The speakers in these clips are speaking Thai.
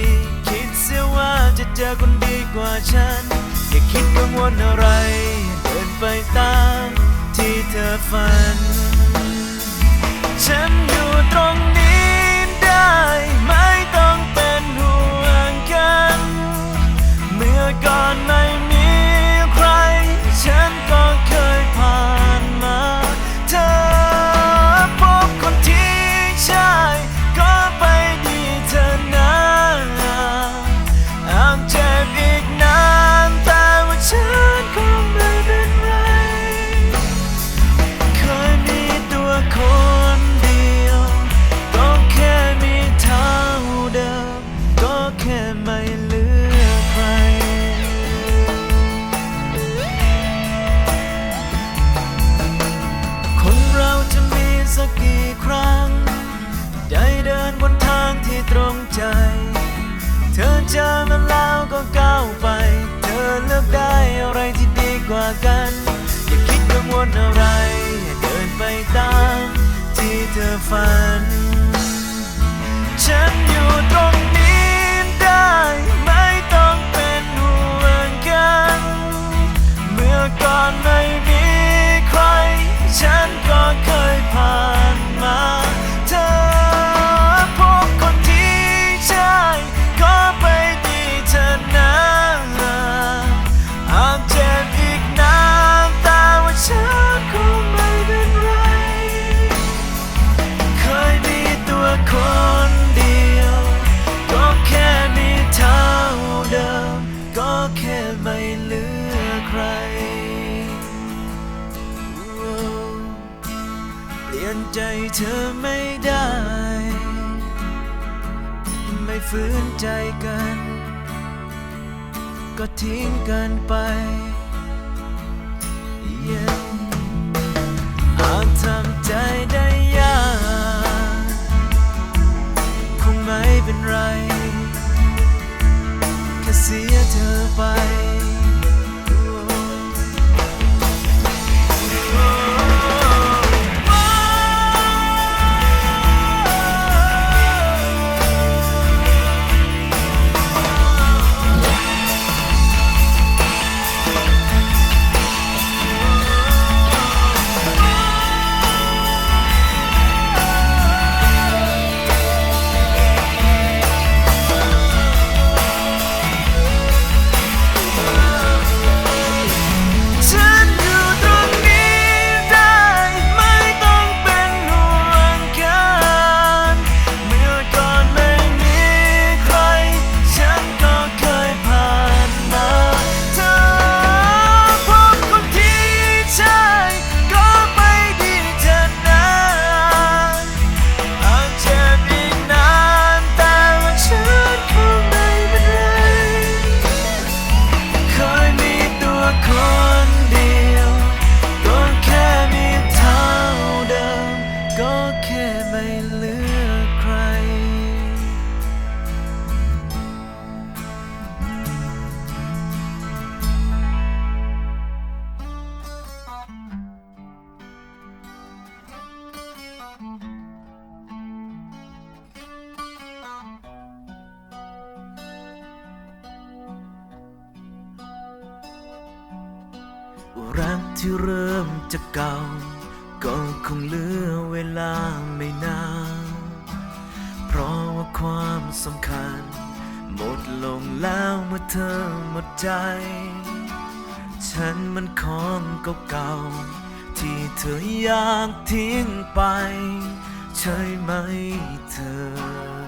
ี คิดเสียว่าจะเจอคนดีกว่าฉัน อย่าคิดกังวลอะไร เดินไปตามที่เธอฝัน ฉันอยู่ตรงนี้ high. ฝืนใจกัน ก็ทิ้งกันไป ที่เริ่มจะเก่า ก็คงเหลือเวลาไม่นาน เพราะว่าความสำคัญ หมดลงแล้วเมื่อเธอหมดใจ ฉันมันของเก่าๆที่เธออยากทิ้งไป ใช่ไหมเธอ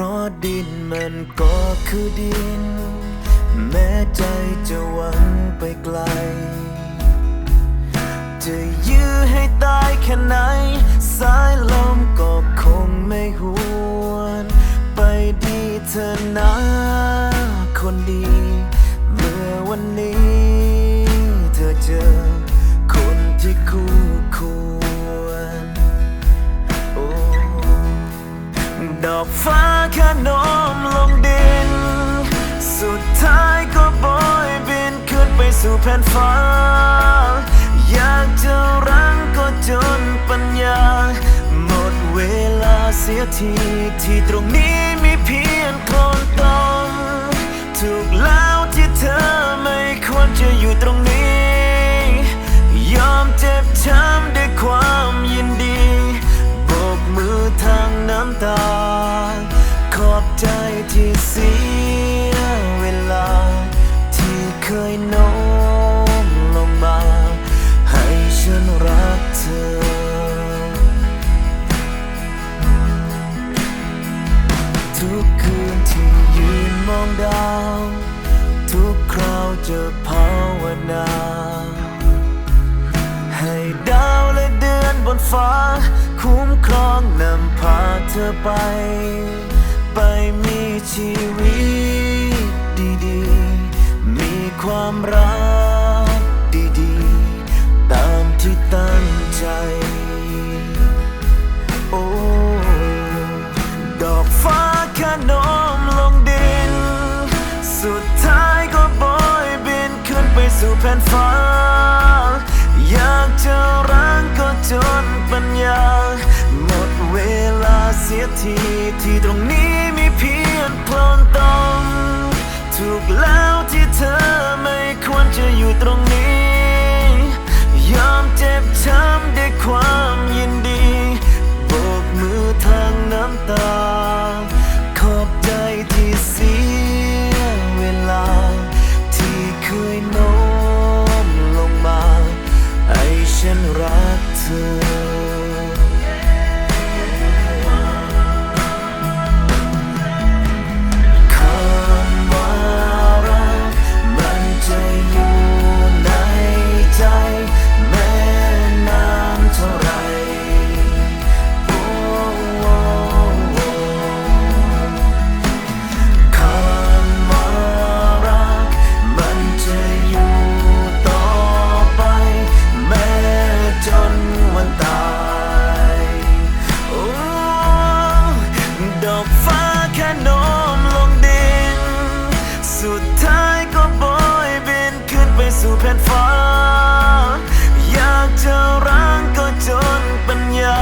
ราะดินมันก็คือดิน แม้ใจจะหวังไปไกล จะยื้อให้ตายแค่ ทีที่ตรงนี้มีเพียงคลนตมถูกแล้วที่เธอไม่ควรจะอยู่ตรงนี้ ฟ้า คุ้มครองนำพาเธอไป ไปมีชีวิตดีๆ มีความรัก จนปัญญา หมดเวลาเสียทีที่ตรงนี้มีเพียงพลนตมถูกแล้วที่เธอไม่ควรจะอยู่ตรงนี้ ยอมเจ็บช้ำด้วยความยินดีโบกมือทางน้ำตา ไปสู่แผ่นฟ้า อยากจะรังก็จนปัญญา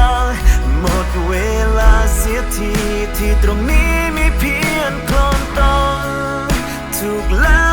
หมดเวลาเสียทีที่ตรงนี้มีเพียงคลนตองถูกแล้ว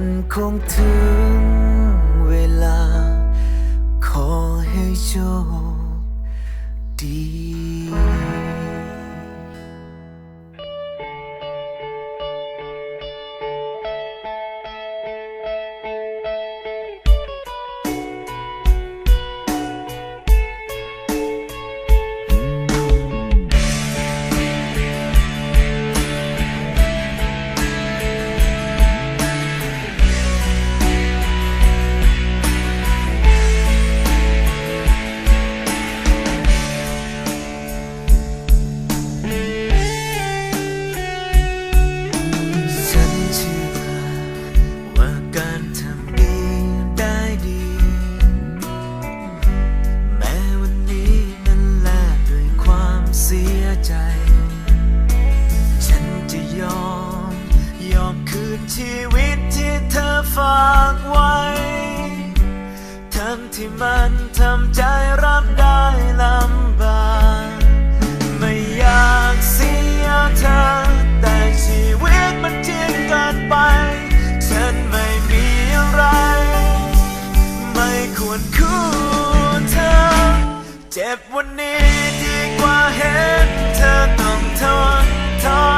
มันคงถึงเวลา ขอให้โชคดี ดีกว่าเห็นเธอต้องทนทน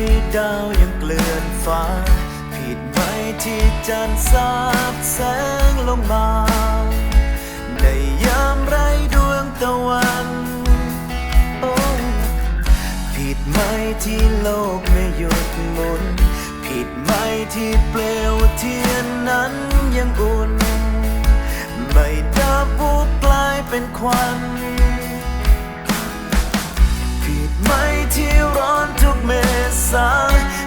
ที่ดาวยังเกลื่อนฟ้า ผิดไหมที่จันทร์สาดแสงลงมาในยามไร้ดวงตะวันโอ้ผิดไหมที่โลกไม่หยุดหมุน ผิดไหมที่เปลวเทียนนั้นยังอุ่น ไม่ดับวูบกลายเป็นควันผิดไหมที่ร้อนทุกเมษา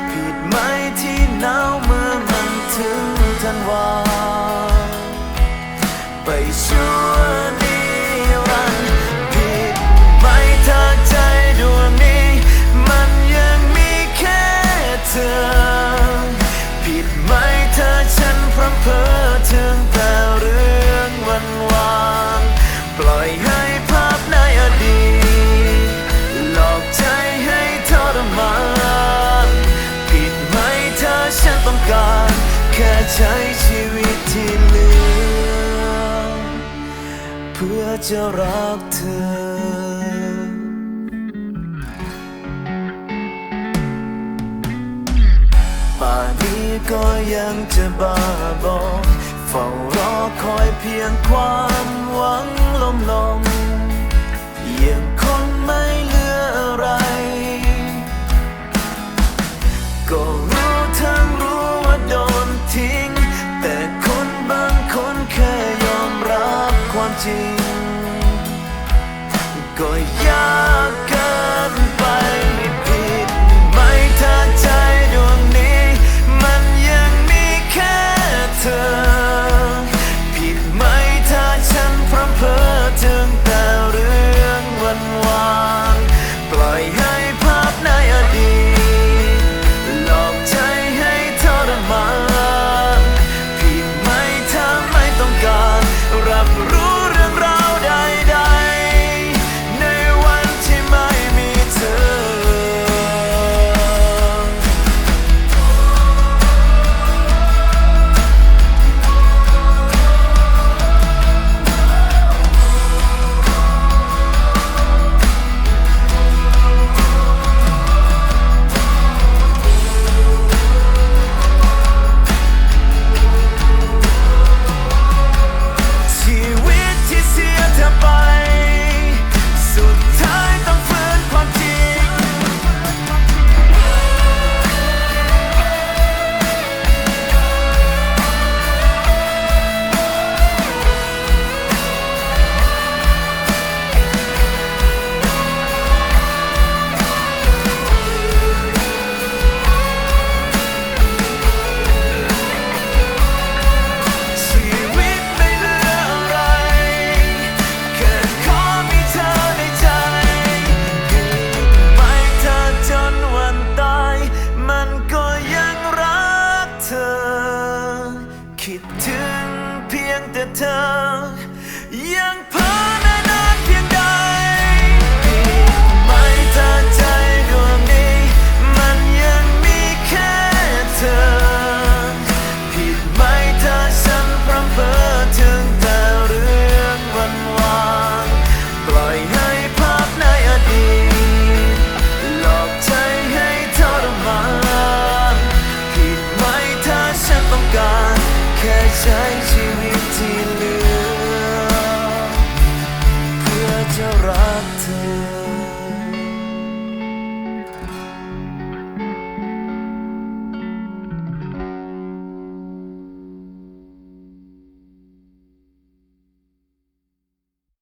ผิดไหมที่หนาวเมื่อมันถึงธันวาไปช่วย จะรักเธอป่านนี้ก็ยังจะบ้าบอเฝ้ารอคอยเพียงความ